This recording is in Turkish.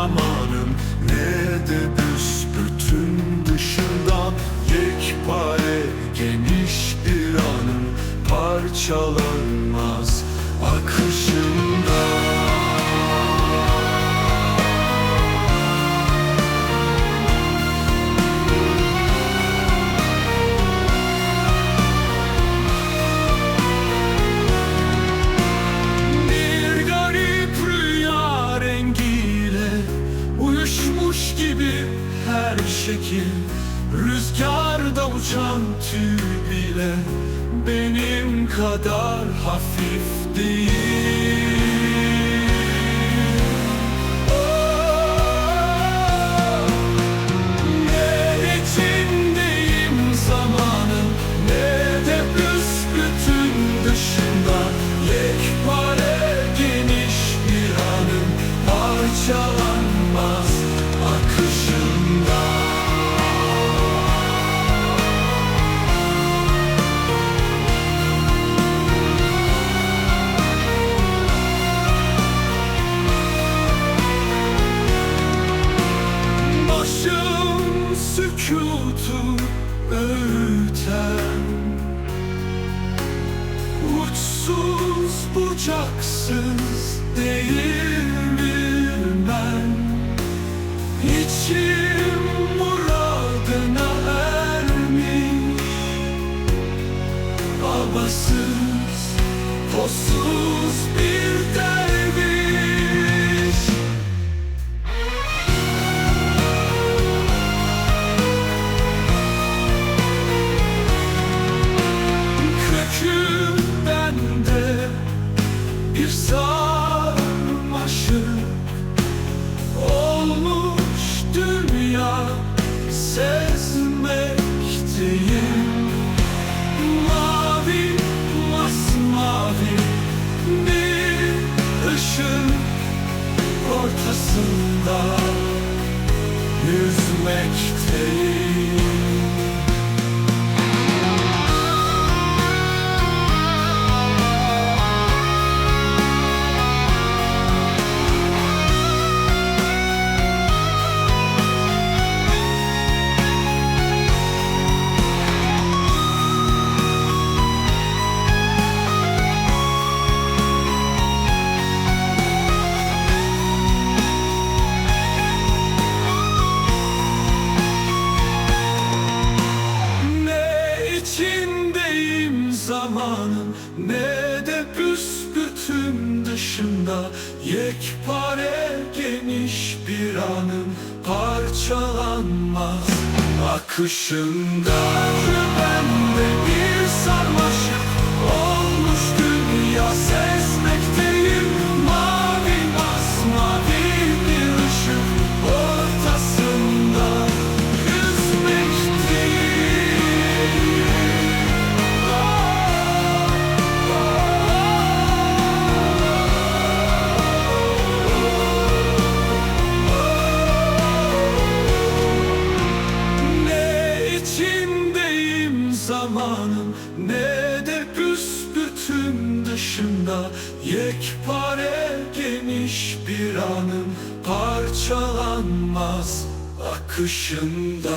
zamanın Ne de büsbütün dışında Yekpare geniş bir anın Parçalanmaz şekil Rüzgarda uçan tüy bile Benim kadar hafif değil. Oh, ne içindeyim zamanın. Ne de büsbütün dışında. Yekpare geniş bir anın. Parçalanmaz sükutu öğüten Uçsuz bucaksız değil miyim ben? İçim ortasında yüzmekteyim dışında Yekpare geniş bir anın Parçalanmaz. Akışında Ne de büsbütün dışında Yekpare geniş bir anın Parçalanmaz akışında